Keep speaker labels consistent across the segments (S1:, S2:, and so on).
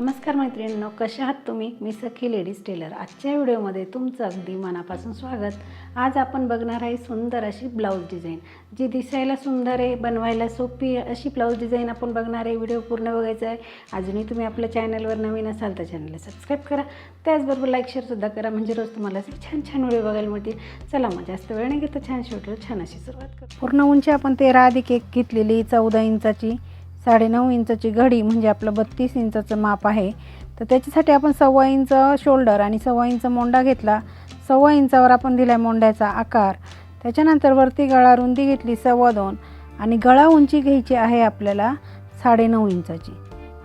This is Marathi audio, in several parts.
S1: नमस्कार मैत्रिणींनो कशा आहात तुम्ही? मी सखी लेडीज टेलर. आजच्या व्हिडिओमध्ये तुमचं अगदी मनापासून स्वागत. आज आपण बघणार आहे सुंदर अशी ब्लाऊज डिझाईन. जी दिसायला सुंदर आहे बनवायला सोपी आहे अशी ब्लाऊज डिझाईन आपण बघणार आहे. व्हिडिओ पूर्ण बघायचा आहे. अजूनही तुम्ही आपल्या चॅनलवर नवीन असाल तर चॅनलला सबस्क्राईब करा. त्याचबरोबर लाईक शेअरसुद्धा करा. म्हणजे रोज तुम्हाला असे छान छान व्हिडिओ बघायला मिळतील. चला मग जास्त वेळ नाही घेता छान शेवटलं छान अशी सुरुवात करू. पूर्ण उंची आपण तेरा अधिक एक घेतलेली चौदा इंचाची. साडेनऊ इंचाची घडी म्हणजे आपलं बत्तीस इंचाचं माप आहे. तर त्याच्यासाठी आपण सव्वा इंच शोल्डर आणि सव्वा इंच मोंडा घेतला. सव्वा इंचावर आपण दिला आहे मोंड्याचा आकार. त्याच्यानंतर वरती गळा रुंदी घेतली सव्वा दोन आणि गळा उंची घ्यायची आहे आपल्याला साडेनऊ इंचाची.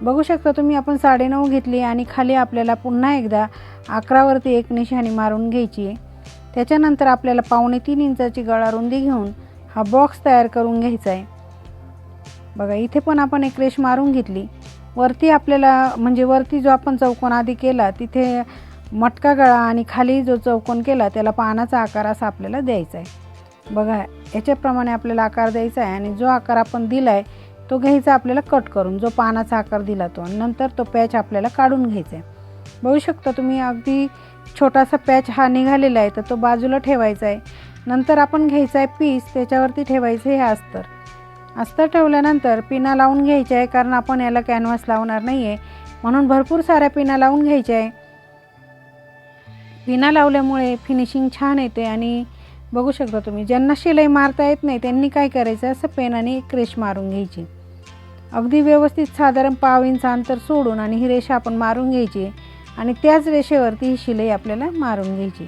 S1: बघू शकता तुम्ही आपण साडेनऊ घेतली आणि खाली आपल्याला पुन्हा एकदा अकरावरती एक निशाणी मारून घ्यायची. आहे त्याच्यानंतर आपल्याला पावणे तीन इंचाची गळा रुंदी घेऊन हा बॉक्स तयार करून घ्यायचा आहे. बघा इथे पण आपण एक रेष मारून घेतली. वरती आपल्याला म्हणजे वरती जो आपण चौकोन आधी केला तिथे मटका गळा आणि खाली जो चौकोन केला त्याला पानाचा आकार असा आपल्याला द्यायचा आहे. बघा याच्याप्रमाणे आपल्याला आकार द्यायचा आहे आणि जो आकार आपण दिला आहे तो घ्यायचा आपल्याला कट करून जो पानाचा आकार दिला तो. आणि नंतर तो पॅच आपल्याला काढून घ्यायचा आहे. बघू शकता तुम्ही अगदी छोटासा पॅच हा निघालेला आहे तर तो बाजूला ठेवायचा आहे. नंतर आपण घ्यायचा आहे पीस त्याच्यावरती ठेवायचं हे अस्तर. अस्तर ठेवल्यानंतर पिना लावून घ्यायच्या आहे कारण आपण याला कॅनव्हास लावणार नाही आहे म्हणून भरपूर साऱ्या पिना लावून घ्यायच्या आहे. पिना लावल्यामुळे फिनिशिंग छान येते आणि बघू शकता तुम्ही ज्यांना शिलाई मारता येत नाही त्यांनी काय करायचं असं पेनाने आणि रेष मारून घ्यायची. अगदी व्यवस्थित साधारण पाव इंच अंतर सोडून आणि ही रेषा आपण मारून घ्यायची आणि त्याच रेषेवरती ही शिलाई आपल्याला मारून घ्यायची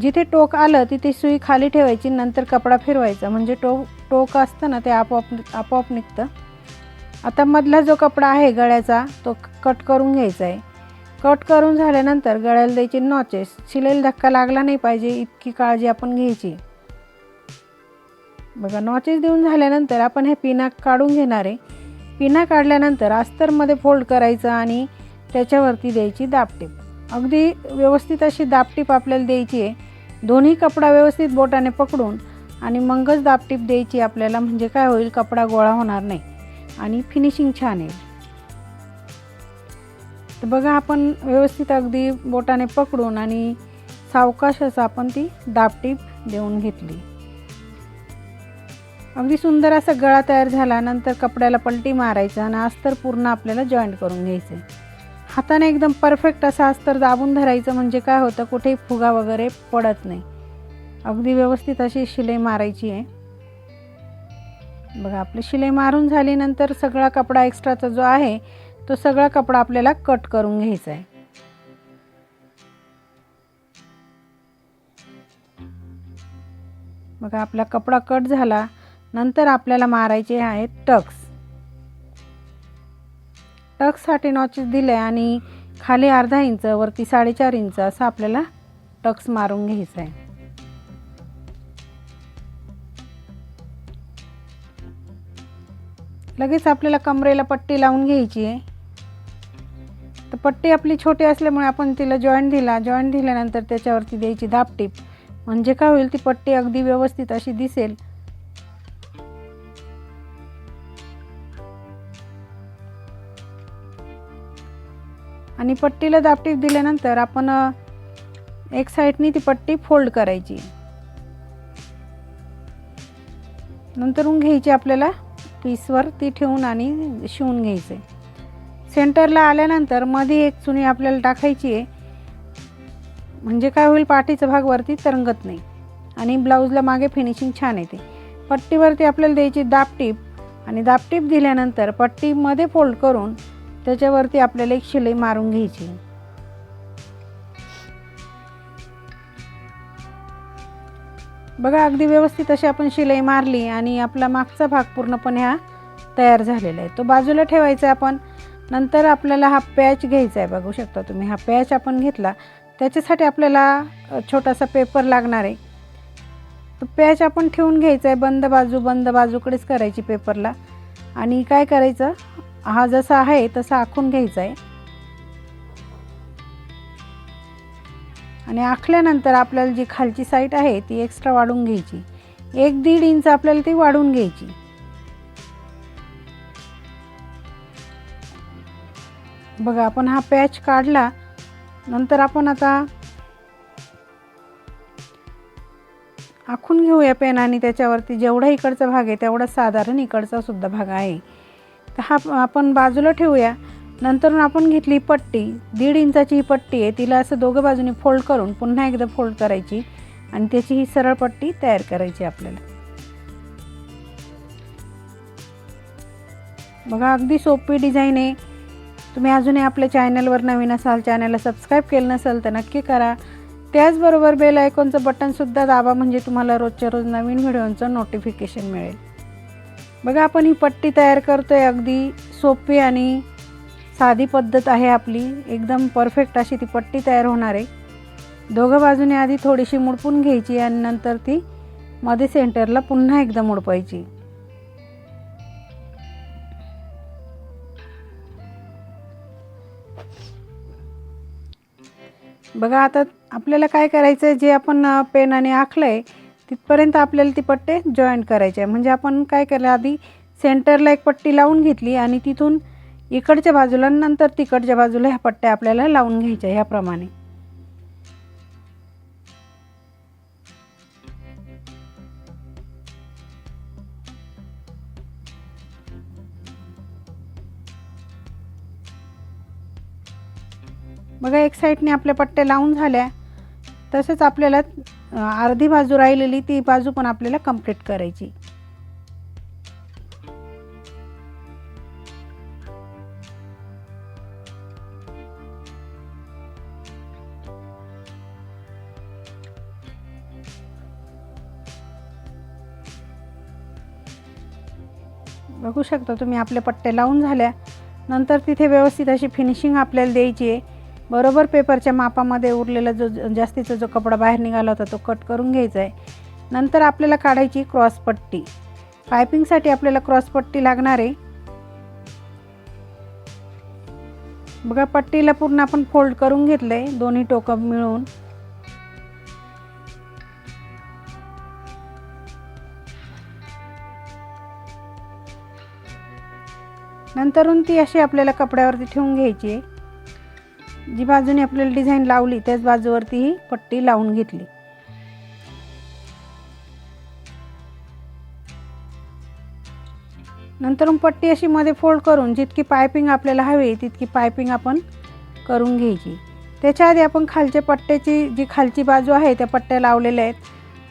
S1: जिथे टोक आलं तिथे सुई खाली ठेवायची नंतर कपडा फिरवायचा. म्हणजे टोक टोक असतं ना ते आपोआप आपोआप निघतं. आता मधला जो कपडा आहे गळ्याचा तो कट करून घ्यायचा आहे. कट करून झाल्यानंतर गळ्याला द्यायचे नॉचेस शिलाईला धक्का लागला नाही पाहिजे इतकी काळजी आपण घ्यायची. बघा नॉचेस देऊन झाल्यानंतर आपण हे पिना काढून घेणार आहे. पिना काढल्यानंतर अस्तरमध्ये फोल्ड करायचं आणि त्याच्यावरती द्यायची दापटीप अगदी व्यवस्थित अशी दापटीप आपल्याला द्यायची आहे. दोन्ही कपडा व्यवस्थित बोटाने पकडून आणि मगच दापटीप द्यायची आपल्याला म्हणजे काय होईल कपडा गोळा होणार नाही आणि फिनिशिंग छान येईल. तर बघा आपण व्यवस्थित अगदी बोटाने पकडून आणि सावकाश असं आपण ती दापटीप देऊन घेतली. अगदी सुंदर असा गळा तयार झाला नंतर कपड्याला पलटी मारायचं आणि अस्तर पूर्ण आपल्याला जॉईंट करून घ्यायचं. हाताने एकदम परफेक्ट असा अस्तर दाबून धरायचं म्हणजे काय होतं कुठेही फुगा वगैरे पडत नाही. अगदी व्यवस्थित अशी शिलाई मारायची आहे. बघा आपली शिलाई मारून झाल्यानंतर सगळा कपडा एक्स्ट्राचा जो आहे तो सगळा कपडा आपल्याला कट करून घ्यायचा आहे. बघा आपला कपडा कट झाला नंतर आपल्याला मारायचे आहेत टक्स. टक्ससाठी नॉचेस दिले आणि खाली अर्धा इंच वरती साडेचार इंच असं आपल्याला टक्स मारून घ्यायचं आहे. लगेच आपल्याला कमरेला पट्टी लावून घ्यायची आहे. तर पट्टी आपली छोटी असल्यामुळे आपण तिला जॉईंट दिला. जॉईंट दिल्यानंतर त्याच्यावरती द्यायची दापटीप म्हणजे काय होईल ती पट्टी अगदी व्यवस्थित अशी दिसेल. आणि पट्टीला दापटीप दिल्यानंतर आपण एक साईडनी ती पट्टी फोल्ड करायची. नंतरून घ्यायची आपल्याला पीसवर ती ठेवून आणि शिवून घ्यायचे. सेंटरला आल्यानंतरमध्ये एक चुनी आपल्याला टाकायची आहे. म्हणजे काय होईल पाठीचा भाग वरती तरंगत नाही. आणि ब्लाऊजला मागे फिनिशिंग छान येते. पट्टीवरती आपल्याला द्यायची दापटीप आणि दापटीप दिल्यानंतर पट्टीमध्ये फोल्ड करून त्याच्यावरती आपल्याला एक शिलाई मारून घ्यायची बघा अगदी व्यवस्थित अशी आपण शिलाई मारली आणि आपला मागचा भाग पूर्णपणे हा तयार झालेला आहे. तो बाजूला ठेवायचा आपण. नंतर आपल्याला हा पॅच घ्यायचा आहे. बघू शकता तुम्ही हा पॅच आपण घेतला. त्याच्यासाठी आपल्याला छोटासा पेपर लागणार आहे. तो पॅच आपण ठेवून घ्यायचा आहे. बंद बाजू बंद बाजूकडेच करायची पेपरला. आणि काय करायचं? हा जसा आहे तसा आखून घ्यायचा आहे. आणि आखल्यानंतर आपल्याला जी खालची साईट आहे ती एक्स्ट्रा वाढून घ्यायची. एक दीड इंच आपल्याला ती वाढून घ्यायची. बघा आपण हा पॅच काढला. नंतर आपण आता आखून घेऊया पेनाने त्याच्यावरती जेवढा इकडचा भाग आहे तेवढा साधारण इकडचा सुद्धा भाग आहे. तर हा आपण बाजूला ठेवूया. नंतर आपण घेतली पट्टी दीड इंचाची ही पट्टी आहे तिला असं दोघं बाजूनी फोल्ड करून पुन्हा एकदा फोल्ड करायची आणि त्याची ही सरळ पट्टी तयार करायची आपल्याला. बघा अगदी सोपी डिझाईन आहे. तुम्ही अजूनही आपल्या चॅनलवर नवीन असाल चॅनलला सबस्क्राईब केलं नसेल तर नक्की करा. त्याचबरोबर बेल आयकॉनचं बटनसुद्धा दाबा म्हणजे तुम्हाला रोजच्या रोज नवीन व्हिडिओंचं नोटिफिकेशन मिळेल. बघा आपण ही पट्टी तयार करतो आहे अगदी सोपी आणि साधी पद्धत आहे आपली. एकदम परफेक्ट अशी ती पट्टी तयार होणार आहे. दोघं बाजूने आधी थोडीशी मुडपून घ्यायची आणि नंतर ती मध्ये सेंटरला पुन्हा एकदा मुडपायची. बघा आता आपल्याला काय करायचं आहे जे आपण पेनाने आखलं आहे तिथपर्यंत आपल्याला ती पट्टे जॉईंट करायचे आहे. म्हणजे आपण काय केलं? आधी सेंटरला एक पट्टी लावून घेतली आणि तिथून इकडच्या बाजूला नंतर तिकडच्या बाजूला ह्या पट्ट्या आपल्याला लावून घ्यायच्या ह्याप्रमाणे. बघा एक साईडने आपल्या पट्ट्या लावून झाल्या. तसंच आपल्याला अर्धी बाजू राहिलेली ती बाजू पण आपल्याला कंप्लीट करायची. बघू शकता तुम्ही आपले पट्टे लावून झाल्या. नंतर तिथे व्यवस्थित अशी फिनिशिंग आपल्याला द्यायची आहे. बरोबर पेपरच्या मापामध्ये उरलेला जो जास्तीचा जो कपडा बाहेर निघाला होता तो कट करून घ्यायचा आहे. नंतर आपल्याला काढायची क्रॉस पट्टी. पायपिंगसाठी आपल्याला क्रॉसपट्टी लागणार आहे. बघा पट्टीला पूर्ण आपण फोल्ड करून घेतलं आहे दोन्ही टोकं मिळून. नंतरून ती अशी आपल्याला कपड्यावरती ठेवून घ्यायची. आहे जी बाजूने आपल्याला डिझाईन लावली त्याच बाजूवरती ही पट्टी लावून घेतली. नंतर पट्टी अशी मध्ये फोल्ड करून जितकी पायपिंग आपल्याला हवी तितकी पायपिंग आपण करून घ्यायची. त्याच्या आधी आपण खालच्या पट्ट्याची जी खालची बाजू आहे त्या पट्ट्या लावलेल्या आहेत.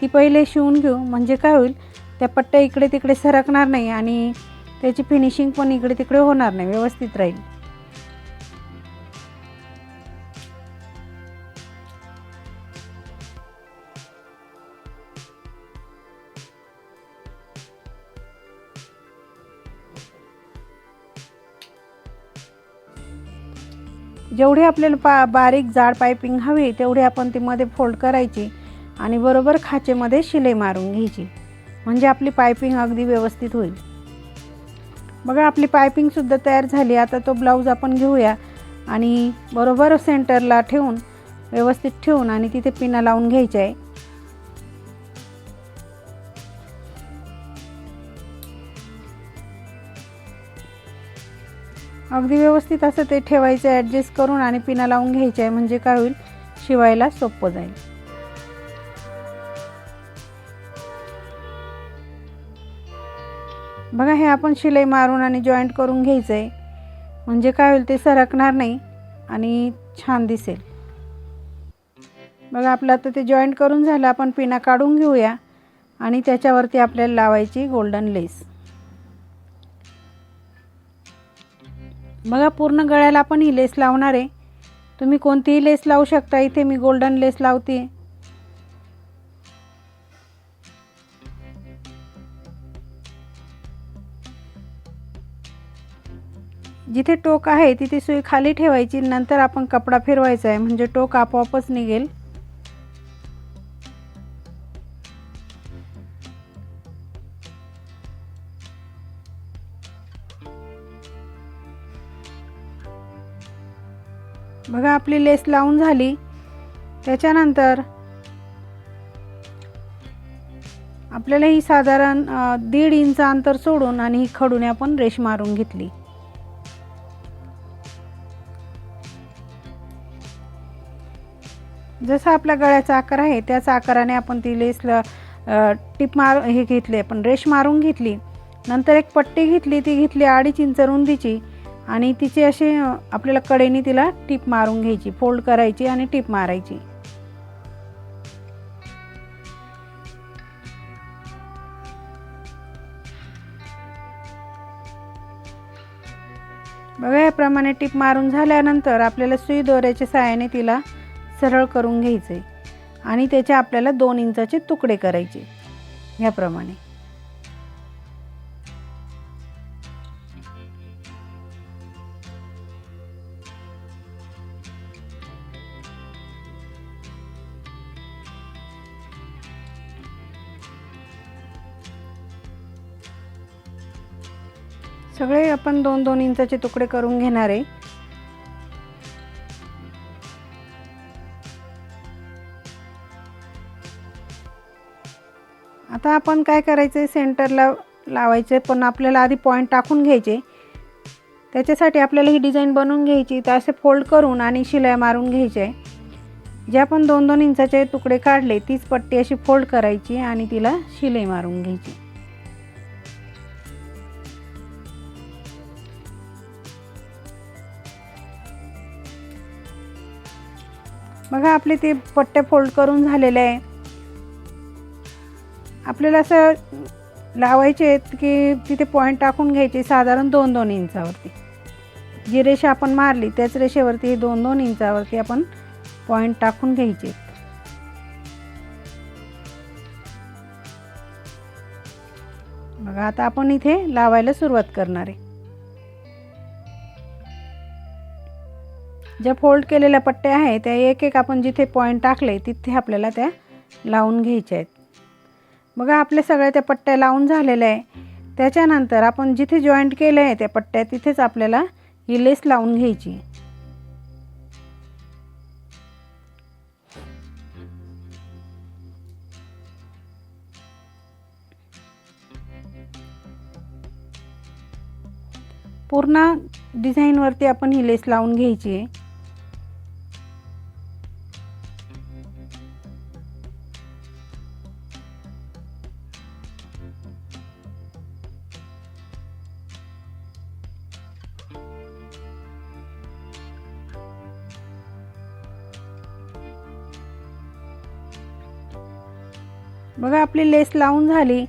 S1: ती पहिले शिवून घेऊ. म्हणजे काय होईल? त्या पट्ट्या इकडे तिकडे सरकणार नाही आणि त्याची फिनिशिंग पण इकडे तिकडे होणार नाही व्यवस्थित राहील. जेवढी आपल्याला पा बारीक जाड पायपिंग हवी तेवढी आपण ती मध्ये फोल्ड करायची आणि बरोबर खाचेमध्ये शिलाई मारून घ्यायची. म्हणजे आपली पायपिंग अगदी व्यवस्थित होईल. बघा आपली पायपिंगसुद्धा तयार झाली. आता तो ब्लाऊज आपण घेऊया आणि बरोबर सेंटरला ठेवून व्यवस्थित ठेवून आणि तिथे पिना लावून घ्यायच्या आहे. अगदी व्यवस्थित असं ते ठेवायचं ॲडजस्ट करून आणि पिना लावून घ्यायचं आहे. म्हणजे काय होईल? शिवायला सोपं जाईल. बघा हे आपण शिलाई मारून आणि जॉईंट करून घ्यायचं आहे म्हणजे काय होईल ते सरकणार नाही आणि छान दिसेल. बघा आपलं आता ते जॉईंट करून झालं आपण पिना काढून घेऊया आणि त्याच्यावरती आपल्याला लावायची गोल्डन लेस बघा पूर्ण गळ्याला आपण ही लेस लावणार आहे. तुम्ही कोणतीही लेस लावू शकता. इथे मी गोल्डन लेस लावते जिथे टोक आहे तिथे सुई खाली ठेवायची नंतर आपण कपडा फिरवायचा आहे. म्हणजे टोक आपोआपच निघेल. बघा आपली लेस लावून झाली. त्याच्यानंतर आपल्याला ही साधारण दीड इंच अंतर सोडून आणि ही खडूने आपण रेश मारून घेतली. जसा आपल्या गळ्याचा आकार आहे त्याच आकाराने आपण ती लेसला टिप मार हे घेतली आपण रेश मारून घेतली. नंतर एक पट्टी घेतली ती घेतली अडीच इंच रुंदीची आणि तिची असे आपल्याला कडेने तिला टिप मारून घ्यायची फोल्ड करायची आणि टिप मारायची. बघा याप्रमाणे टीप मारून झाल्यानंतर आपल्याला सुई दोऱ्याच्या साहाय्याने तिला सरळ करून घ्यायचे आणि त्याचे आपल्याला दोन इंचाचे तुकडे करायचे ह्याप्रमाणे. सगळे आपण दोन दोन इंचाचे तुकडे करून घेणार. आहे आता आपण काय करायचं आहे सेंटरला लावायचे पण आपल्याला आधी पॉईंट टाकून घ्यायचे. त्याच्यासाठी आपल्याला ही डिझाईन बनवून घ्यायची. तर असे फोल्ड करून आणि शिलाई मारून घ्यायचे. आहे जे आपण दोन दोन इंचाचे तुकडे काढले तीच पट्टी अशी फोल्ड करायची आणि तिला शिलाई मारून घ्यायची. बघा आपले ते पट्टे फोल्ड करून झालेले आहे. आपल्याला असं लावायचे आहेत की तिथे पॉईंट टाकून घ्यायचे साधारण दोन दोन इंचावरती. जी रेषा आपण मारली त्याच रेषेवरती हे दोन दोन इंचावरती आपण पॉईंट टाकून घ्यायचे बघा आता आपण इथे लावायला सुरुवात करणार आहे. ज्या फोल्ड केलेल्या पट्ट्या आहेत त्या एक एक आपण जिथे पॉईंट टाकले तिथे आपल्याला त्या लावून घ्यायच्या आहेत. बघा आपल्या सगळ्या त्या पट्ट्या लावून झालेल्या आहे. त्याच्यानंतर आपण जिथे जॉईंट केलं आहे त्या पट्ट्या तिथेच आपल्याला ही लेस लावून घ्यायची. पूर्ण डिझाईनवरती आपण ही लेस लावून घ्यायची आहे. बघा आपली लेस लावून झाली.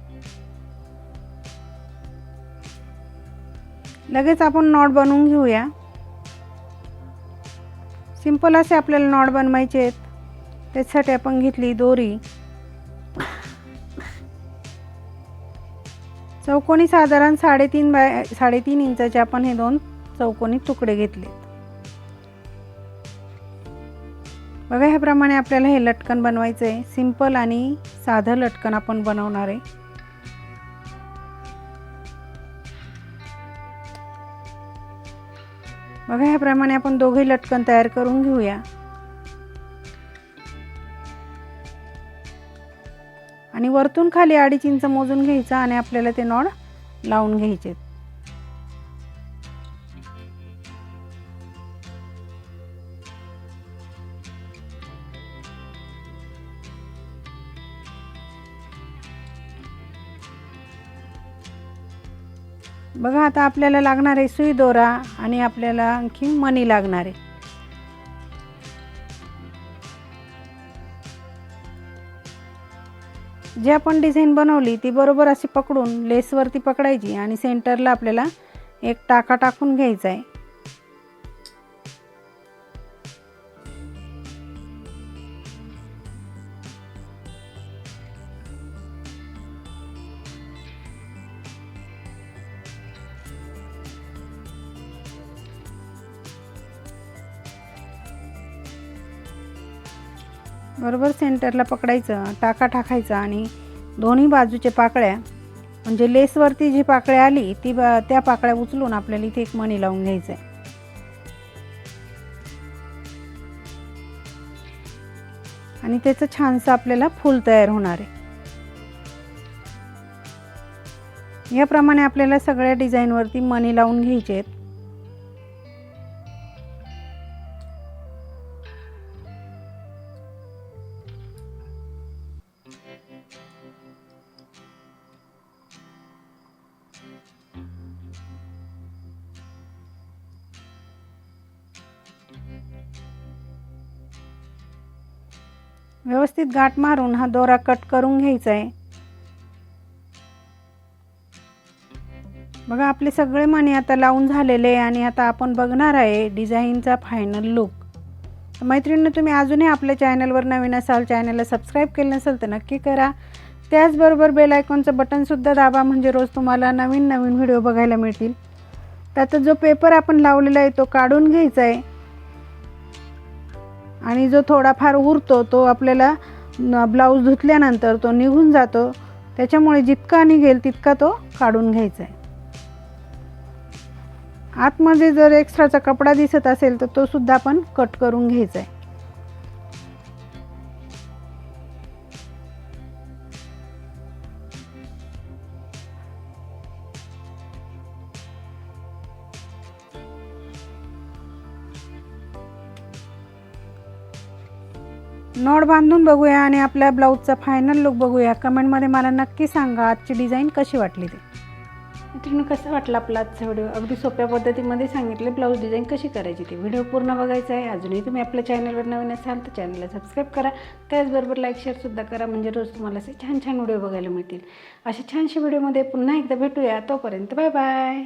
S1: लगेच आपण नॉट बनवून घेऊया. सिंपल असे आपल्याला नॉट बनवायचे आहेत. त्याच्यासाठी आपण घेतली दोरी. चौकोनी साधारण साडेतीन बाय साडेतीन इंचाचे आपण हे दोन चौकोनी तुकडे घेतले बघा ह्याप्रमाणे आपल्याला हे लटकन बनवायचं आहे सिंपल आणि साधं लटकन आपण बनवणार आहे. बघा ह्याप्रमाणे आपण दोघे लटकन तयार करून घेऊया. आणि वरतून खाली अडीच इंच मोजून घ्यायचं आणि आपल्याला ते नॉड लावून घ्यायचे बघा आता आपल्याला लागणार आहे सुई दोरा आणि आपल्याला आणखी मणी लागणार आहे. जी आपण डिझाईन बनवली ती बरोबर अशी पकडून लेसवरती पकडायची आणि सेंटरला आपल्याला एक टाका टाकून घ्यायचा आहे. बरोबर सेंटरला पकडायचं टाका टाकायचा आणि दोन्ही बाजूचे पाकळ्या म्हणजे लेसवरती जी पाकळ्या आली ती बा त्या पाकळ्या उचलून आपल्याला इथे एक मणी लावून घ्यायचं आहे आणि त्याचं छानसं आपल्याला फूल तयार होणार आहे. याप्रमाणे आपल्याला सगळ्या डिझाईनवरती मणी लावून घ्यायचे आहेत व्यवस्थित गाठ मारून हा दोरा कट करून घ्यायचा आहे. बघा आपले सगळे मणी आता लावून झालेले आहे आणि आता आपण बघणार आहे डिझाईनचा फायनल लुक. मैत्रिणी तुम्ही अजूनही आपल्या चॅनलवर नवीन असाल चॅनलला सबस्क्राईब केलं नसेल तर नक्की करा. त्याचबरोबर बेल आयकॉनचं बटनसुद्धा दाबा म्हणजे रोज तुम्हाला नवीन नवीन व्हिडिओ बघायला मिळतील. त्याचा जो पेपर आपण लावलेला आहे तो काढून घ्यायचा आहे. आणि जो थोडाफार उरतो तो आपल्याला ब्लाऊज धुतल्यानंतर तो निघून जातो. त्याच्यामुळे जितका निघेल तितका तो काढून घ्यायचा आहे आतमध्ये जर एक्स्ट्राचा कपडा दिसत असेल तर तो सुद्धा आपण कट करून घ्यायचा आहे नॉड बांधून बघूया आणि आपल्या ब्लाऊजचा फायनल लुक बघूया. कमेंटमध्ये मला नक्की सांगा आजची डिझाईन कशी वाटली ते? मित्रांनो कसं वाटलं आपला आजचा व्हिडिओ अगदी सोप्या पद्धतीमध्ये सांगितले ब्लाऊज डिझाईन कशी करायची ती. व्हिडिओ पूर्ण बघायचा आहे. अजूनही तुम्ही आपल्या चॅनलवर नवीन असाल तर चॅनलला सबस्क्राईब करा. त्याचबरोबर लाईक शेअरसुद्धा करा. म्हणजे रोज तुम्हाला असे छान छान व्हिडिओ बघायला मिळतील. अशा छानशा व्हिडिओमध्ये पुन्हा एकदा भेटूया. तोपर्यंत बाय बाय